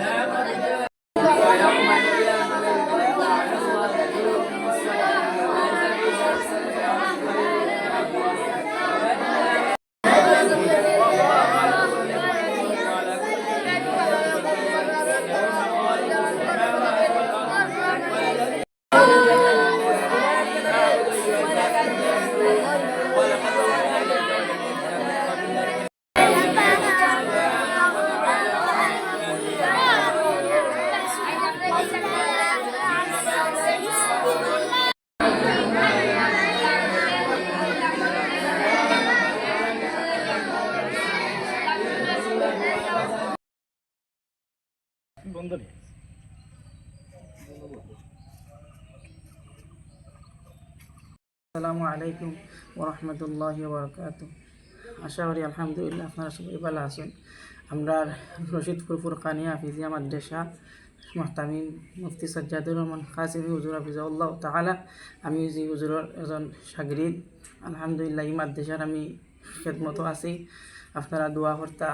Hallelujah. تفضلي আসসালামু আলাইকুম ওরহমতুল্লাহ বরকাত আশা করি আলহামদুলিল্লাহ আপনারা সবাই ভালো আছেন আমরা রশিদপুর ফুরকানিয়া হাফিজিয়া মাদ্রাসা মহতামি মুফতি সজ্জাদুর রহমান কাসিমি হুজুর হাফিজাউল্লাহ তাহালা আমি জি হুজুরের এজন সাগরিদ আলহামদুলিল্লাহ এই মাদ্রাসার আমি খেদমতো আছি আপনারা দোয়া কর্তা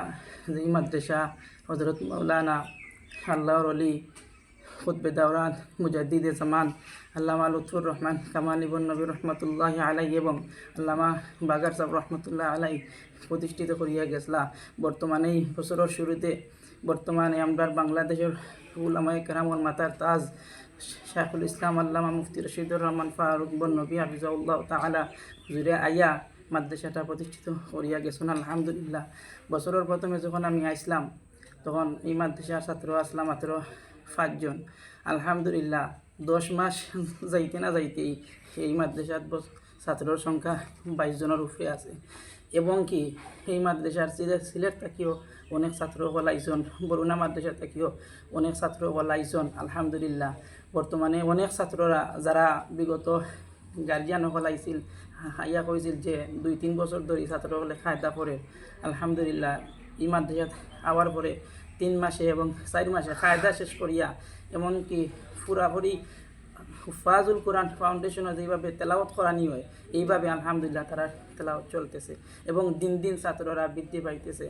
এই মাদ্রাসা হজরত মৌলানা আল্লাহর অলি খুতবে দাওরান মুজাদ্দিদে জামান, আল্লামা লুৎফুর রহমান, কামাল ইবন নবী রহমতুল্লাহ আলাই এবং আল্লামা বাগার সাহেব রহমতুল্লাহ আলাই প্রতিষ্ঠিত করিয়া গেছলা। বর্তমানে এই বছরের শুরুতে বর্তমানে আমরা বাংলাদেশের উলামায় কেরামর মাতার তাজ শাহুল ইসলাম আল্লামা মুফতি রশিদুর রহমান ফারুক বন নবী হাফিজাউল্লাহ তাআলা হুজুরে আইয়া মাদ্রাসাটা প্রতিষ্ঠিত করিয়া গেছেন, আলহামদুলিল্লাহ। বছরের প্রথমে যখন আমি আইসলাম তখন এই মাদ্রাসার ছাত্র আসলাম মাত্র পাঁচজন। আলহামদুলিল্লাহ, দশ মাস যাইতে না যাইতেই এই মাদ্রাসার ছাত্রর সংখ্যা বাইশ জনের উপরে আছে। এবং কি, এই মাদ্রাসার সিলেট সিলেট থাকিও অনেক ছাত্র হলাইছন বরুণা মাদ্রাসা থাকিও অনেক ছাত্র হলাইছন আলহামদুলিল্লাহ। বর্তমানে অনেক ছাত্ররা যারা বিগত গার্জিয়ান হলাইছিল হাইয়া কইছিল যে দুই তিন বছর ধরে ছাত্রসকলে খায়দা করে, আলহামদুলিল্লাহ। এই মাদ্রাসাত আওয়ার পরে তিন মাসে এবং চার মাসে খায়দা শেষ করিয়া, এমনকি পুরাপুরি ফাজুল কোরআন ফাউন্ডেশনে যেভাবে তেলাওয়াত করানি হয়, এইভাবে আলহামদুলিল্লাহ তারা তেলাওয়াত চলতেছে এবং দিন দিন ছাত্ররা বৃদ্ধি পাইতেছে।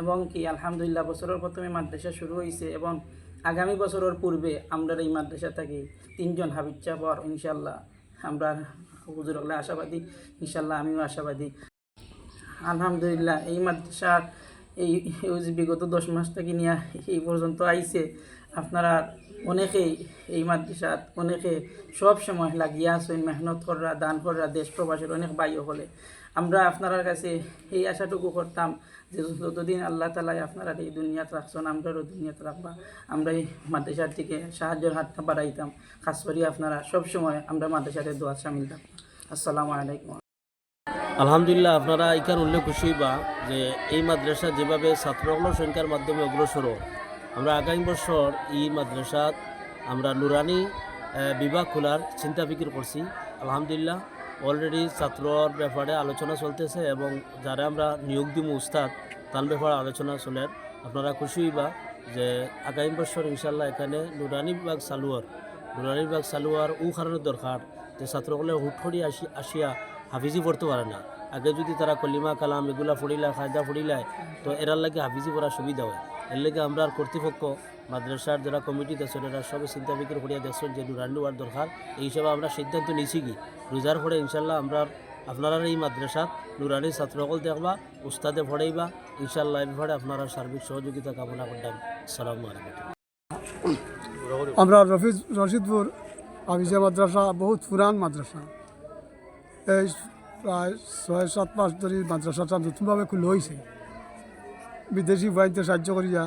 এবং কি আলহামদুলিল্লাহ বছরের প্রথমে মাদ্রাসা শুরু হয়েছে এবং আগামী বছরের পূর্বে আমরা এই মাদ্রাসা থাকি তিনজন হাবিচ্ছা পর ইনশাল্লাহ আমরা হুজুর আশাবাদী ইনশাল্লাহ আমিও আশাবাদী। আলহামদুলিল্লাহ এই মাদ্রাসার এই বিগত দশ মাস থেকে নিয়ে এই পর্যন্ত আইছে। আপনারা অনেকেই এই মাদ্রাসাত, অনেকে সব সময় লাগিয়া আছেন, মেহনত করা দান করা দেশ প্রবাসের অনেক বাইও হলে আমরা আপনার কাছে এই আশাটুকু করতাম যে যতদিন আল্লাহ তালাই আপনারা এই দুনিয়াত রাখছেন, আমরাও দুনিয়াত রাখবা। আমরা এই মাদ্রাসার থেকে সাহায্যের হাতটা বাড়াইতাম। খাস করি আপনারা সব সময় আমরা মাদ্রাসাতে দোয়া সামিল থাকতাম আসসালামু আলাইকুম। আলহামদুলিল্লাহ, আপনারা এখান উল্লেখ খুশি বা যে এই মাদ্রাসা যেভাবে ছাত্রগুলোর সংখ্যার মাধ্যমে অগ্রসর, আমরা আগামী বছর এই মাদ্রাসাত আমরা নুরানি বিভাগ খোলার চিন্তা ফিকির করছি। আলহামদুলিল্লাহ অলরেডি ছাত্রর ব্যাপারে আলোচনা চলতেছে এবং যারা আমরা নিয়োগ দিব উস্তাদ, তার ব্যাপারে আলোচনা চলে। আপনারা খুশি হইবা যে আগামী বছর ইনশাল্লাহ এখানে নুরানি বিভাগ চালুয়ার নুরানি বিভাগ চালুয়ার ও কারণের দরকার। যে ছাত্রগুলো হুট করে আসি আসিয়া হাফিজি পড়তে পারে না। আগে যদি তারা কলিমা, কালাম এগুলা পড়িলায়, কায়দা পড়িলায়, তো এরার লাগে হাফিজি পড়ার সুবিধা হয়। এর লাগে আমরা কর্তৃপক্ষ, মাদ্রাসার যারা কমিটি দেখছেন এরা সবে চিন্তা বিক্রি করিয়া দেখছেন যে নুরানি হওয়ার দরকার। এই হিসাবে আমরা সিদ্ধান্ত নিছি কি, রোজার পরে ইনশাল্লাহ আমরা আপনারা এই মাদ্রাসাত নুরানি ছাত্রসকল দেখবা, উস্তাদে পড়াইবা, ইনশাল্লাহ এই ব্যাপারে আপনারা সার্বিক সহযোগিতা কামনা করতাম সালামু আলাইকুম। আমরা রফিজ রশিদপুর হাফিজা মাদ্রাসা, বহুত পুরান মাদ্রাসা। এই প্রায় ছয়, সাত মাস ধরে মাদ্রাসাটা নতুনভাবে খুলে হয়েছে বিদেশি বাড়িতে সাহায্য করিয়া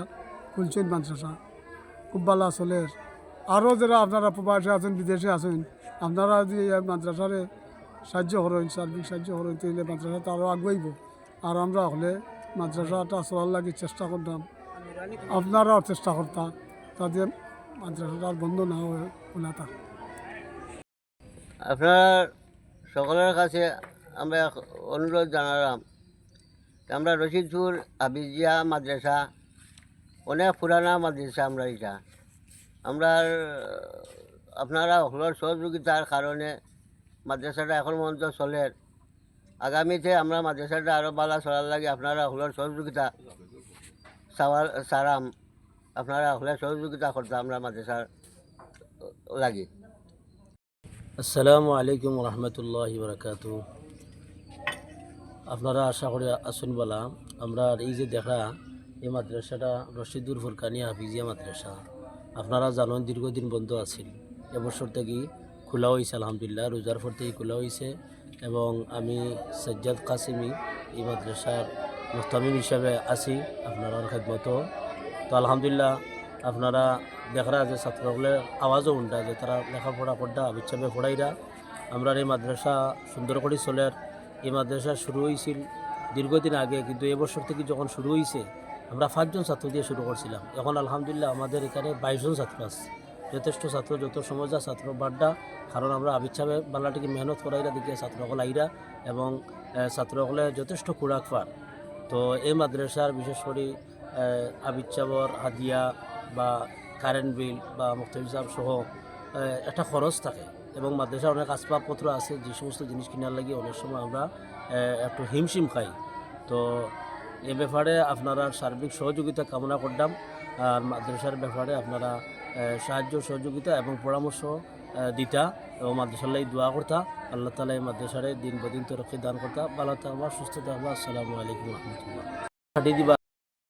খুলছেন মাদ্রাসা। খুব ভালো চলের আরও যারা আপনারা প্রবাসে আছেন, বিদেশে আছেন, আপনারা যদি মাদ্রাসারে সাহায্য করেন, সার্বিক সাহায্য করেন, তাহলে মাদ্রাসাটা আরও আগুয়াইব। আর আমরা হলে মাদ্রাসাটা চলার লাগে চেষ্টা করতাম। আপনারাও চেষ্টা করতাম তাদের মাদ্রাসাটা বন্ধ না হয়ে খোলা থাকে। আপনার সকলের কাছে আমরা অনুরোধ জানালাম আমরা রশিদপুর, আবিজিয়া মাদ্রাসা, অনেক পুরানা মাদ্রাসা আমরা এটা। আমরা আপনারা সকলের সহযোগিতার কারণে মাদ্রাসাটা এখন পর্যন্ত চলে। আগামীতে আমরা মাদ্রাসাটা আরও বালা চলার লাগে, আপনারা সকলের সহযোগিতা চাওয়ার চারাম আপনারা সকলের সহযোগিতা করতাম আমরা মাদ্রাসার লাগি। আসসালামু আলাইকুম রহমতুল্লাহ বরকাত আপনারা আশা করি আসুন বলা, আমরা এই যে দেখা, এই মাদ্রাসাটা রশিদুর ফুরকানিয়া হাফিজিয়া মাদ্রাসা। আপনারা জানেন দীর্ঘদিন বন্ধ আছিল এবছর থেকে খোলা হয়েছে আলহামদুলিল্লাহ, রোজার পর থেকে খোলা হয়েছে এবং আমি সজ্জাদ কাসিমি এই মাদ্রাসার মুস্তামিম হিসাবে আছি আপনার খেদমত। তো আলহামদুলিল্লাহ আপনারা দেখরা যে ছাত্রগুলোর আওয়াজও উল্টা যে তারা লেখাপড়া করটা আবিচ্ছাবে পড়াইরা আমরা এই মাদ্রাসা সুন্দর করে চলে এই মাদ্রাসা শুরু হয়েছিল দীর্ঘদিন আগে, কিন্তু এবছর থেকে যখন শুরু হয়েছে আমরা পাঁচজন ছাত্র দিয়ে শুরু করছিলাম। এখন আলহামদুলিল্লাহ আমাদের এখানে বাইশজন ছাত্র আছে। যথেষ্ট ছাত্র, যত সময় ছাত্র বাড্ডা, কারণ আমরা আবিচ্ছাবে বাংলাটিকে মেহনত করাইরা দিকে ছাত্রসকল আইরা এবং ছাত্রসকলে যথেষ্ট খুরাক পার তো এই মাদ্রাসার বিশেষ করে আবিচ্ছাবর হাদিয়া বা কারেন্ট বিল বা মুক্তবি সাহেব সহ একটা খরচ থাকে। এবং মাদ্রাসার অনেক আসবাবপত্র আছে, যে সমস্ত জিনিস কেনার লাগে অনেক সময় আমরা একটু হিমশিম খাই। তো এ ব্যাপারে আপনারা সার্বিক সহযোগিতা কামনা করলাম। আর মাদ্রাসার ব্যাপারে আপনারা সাহায্য, সহযোগিতা এবং পরামর্শ দিতা এবং মাদ্রাসার লাই দোয়া করতা। আল্লাহ তালা এই মাদ্রাসারে দিন বদিন তরফে দান করতা। ভালো থাকবা, সুস্থ থাকবা। আসসালামু আলাইকুম রহমতুল্লাহ। দিবা